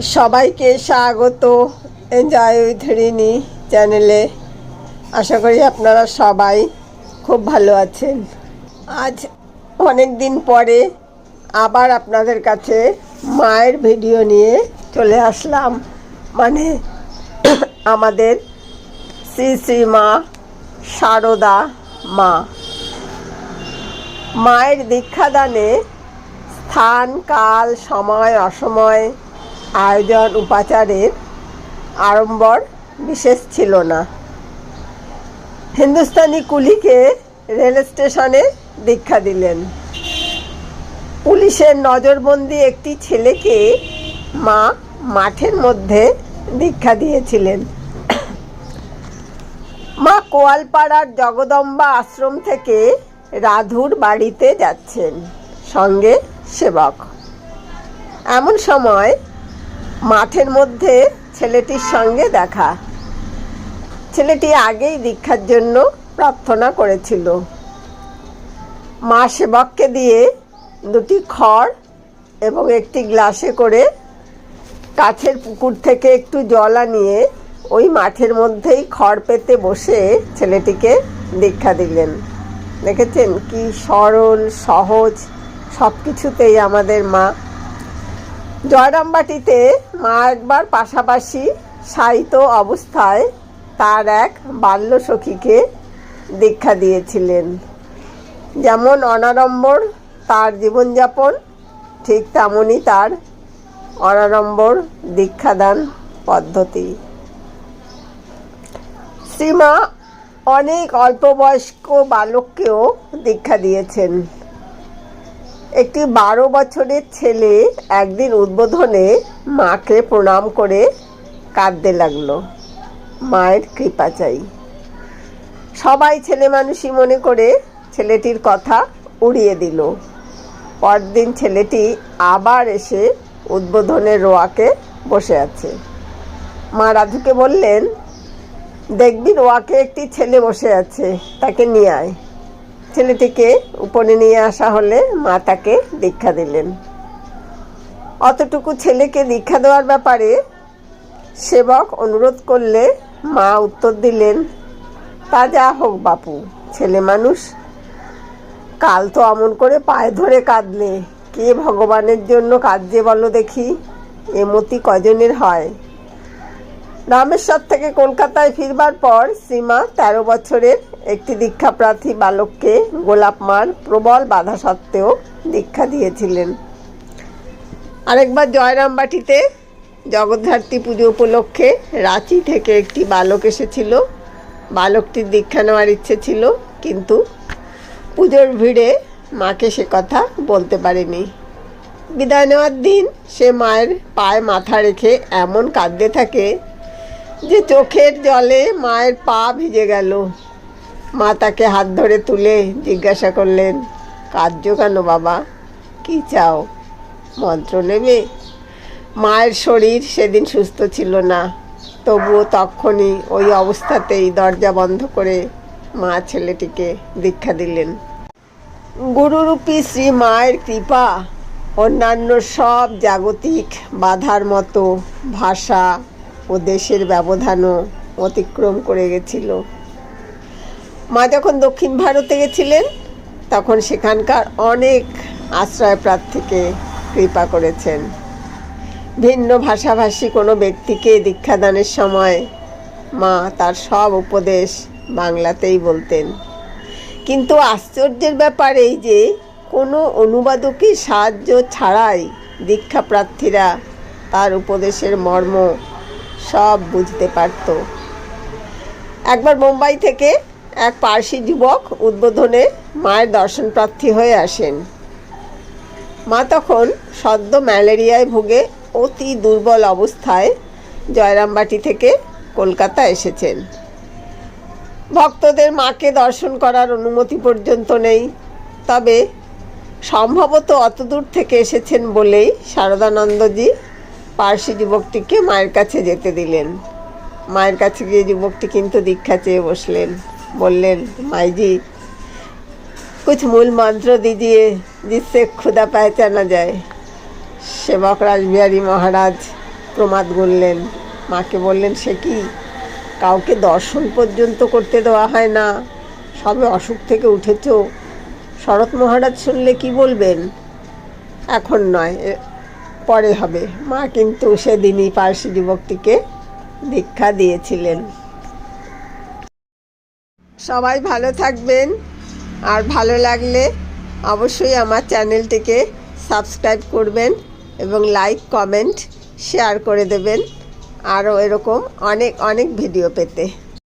সবাইকে স্বাগত enjoy with Rini চ্যানেলে আশা করি আপনারা সবাই খুব ভালো আছেন। আজ অনেক দিন পরে আবার আপনাদের কাছে মায়ের ভিডিও নিয়ে চলে আসলাম। মানে আমাদের শ্রী শ্রী মা সারদা মা। মায়ের দীক্ষাদানে স্থান, কাল, সময়, অসময় আয়োজন উপাচারের আড়ম্বর বিশেষ ছিল না। হিন্দুস্তানি কুলিকে রেল স্টেশনে দীক্ষা দিলেন। পুলিশের নজরবন্দি একটি ছেলেকে মা মাঠের মধ্যে দীক্ষা দিয়েছিলেন। মা কোয়ালপাড়ার জগদম্বা আশ্রম থেকে রাধুর বাড়িতে যাচ্ছেন, সঙ্গে সেবক। এমন সময় মাঠের মধ্যে ছেলেটির সঙ্গে দেখা। ছেলেটি আগেই দীক্ষার জন্য প্রার্থনা করেছিল। মা সেবককে দিয়ে দুটি খড় এবং একটি গ্লাসে করে কাছের পুকুর থেকে একটু জল আনিয়ে ওই মাঠের মধ্যেই খড় পেতে বসে ছেলেটিকে দীক্ষা দিলেন। দেখেছেন কি সরল, সহজ সব কিছুতেই আমাদের মা জয়রামবাটিতে মা একবার পাশাপাশি সাহিত্য অবস্থায় তার এক বাল্য সখীকে দীক্ষা দিয়েছিলেন। যেমন অনাড়ম্বর তার জীবনযাপন, ঠিক তেমনই তার অনাড়ম্বর দীক্ষাদান পদ্ধতি। শ্রীমা অনেক অল্প বয়স্ক বালককেও দীক্ষা দিয়েছেন। একটি বারো বছরের ছেলে একদিন উদ্বোধনে মাকে প্রণাম করে কাঁদতে লাগল। মায়ের কৃপা চাই। সবাই ছেলে মানুষই মনে করে ছেলেটির কথা উড়িয়ে দিল। পরদিন ছেলেটি আবার এসে উদ্বোধনের রোয়াকে বসে আছে। মা রাধুকে বললেন, দেখবি রোয়াকে একটি ছেলে বসে আছে, তাকে নিয়ে আয়। ছেলেটিকে উপরে নিয়ে আসা হলে মা তাকে দীক্ষা দিলেন। অতটুকু ছেলেকে দীক্ষা দেওয়ার ব্যাপারে সেবক অনুরোধ করলে মা উত্তর দিলেন, তা যা হোক বাপু, ছেলে মানুষ, কাল তো অমন করে পায়ে ধরে কাঁদলে। কে ভগবানের জন্য কাঁদছে বলো দেখি? এমতি কজনের হয়? রামেশ্বর থেকে কলকাতায় ফিরবার পর সীমা তেরো বছরের একটি দীক্ষাপ্রার্থী বালককে গোলাপ মার প্রবল বাধা সত্ত্বেও দীক্ষা দিয়েছিলেন। আরেকবার জয়রামবাটিতে জগদ্ধাত্রী পুজো উপলক্ষে রাঁচি থেকে একটি বালক এসেছিল। বালকটির দীক্ষা নেওয়ার ইচ্ছে ছিল, কিন্তু পুজোর ভিড়ে মাকে সে কথা বলতে পারেনি। বিদায় নেওয়ার দিন সে মায়ের পায়ে মাথা রেখে এমন কাঁদতে থাকে যে চোখের জলে মায়ের পা ভিজে গেল। মা তাকে হাত ধরে তুলে জিজ্ঞাসা করলেন কার্য কেন বাবা? কি চাও? মন্ত্র নেবে? মায়ের শরীর সেদিন সুস্থ ছিল না। তবুও তখনই ওই অবস্থাতেই দরজা বন্ধ করে মা ছেলেটিকে দীক্ষা দিলেন। গুরুরূপী শ্রী মায়ের কৃপা, অন্যান্য সব জাগতিক বাধার মতো ভাষা ও দেশের ব্যবধানও অতিক্রম করে গেছিল। মা যখন দক্ষিণ ভারতে গেছিলেন, তখন সেখানকার অনেক আশ্রয় প্রার্থীকে কৃপা করেছেন। ভিন্ন ভাষাভাষী কোনো ব্যক্তিকে দীক্ষাদানের সময় মা তার সব উপদেশ বাংলাতেই বলতেন। কিন্তু আশ্চর্যের ব্যাপার এই যে, কোনো অনুবাদকের সাহায্য ছাড়াই দীক্ষা প্রার্থীরা তার উপদেশের মর্ম সব বুঝতে পারত। একবার মুম্বাই থেকে এক পার্সি যুবক উদ্বোধনে মায়ের দর্শন প্রার্থী হয়ে আসেন। মা তখন সদ্য ম্যালেরিয়ায় ভুগে অতি দুর্বল অবস্থায় জয়রামবাটি থেকে কলকাতা এসেছেন। ভক্তদের মাকে দর্শন করার অনুমতি পর্যন্ত নেই, তবে সম্ভবত অতদূর থেকে এসেছেন বলেই শারদানন্দজি পার্সি যুবকটিকে মায়ের কাছে যেতে দিলেন মায়ের কাছে গিয়ে যুবকটি কিন্তু দীক্ষা চেয়ে বসলেন বললেন মাইজি कुछ मूल मंत्र दीजिए जिससे खुदा पहचाना जाए सेवक राजबिहारी महाराज প্রমাদ গুনলেন মাকে বললেন সে কি কাউকে দর্শন পর্যন্ত করতে দেওয়া হয় না সবে অসুখ থেকে উঠেছ শরৎ মহারাজ শুনলে কি বলবেন এখন নয় এ- পরে হবে। মা কিন্তু সেদিনই পার্সি যুবকটিকে দীক্ষা দিয়েছিলেন। সবাই ভালো থাকবেন। আর ভালো লাগলে অবশ্যই আমার চ্যানেলটিকে সাবস্ক্রাইব করবেন এবং লাইক, কমেন্ট, শেয়ার করে দেবেন। আরও এরকম অনেক অনেক ভিডিও পেতে।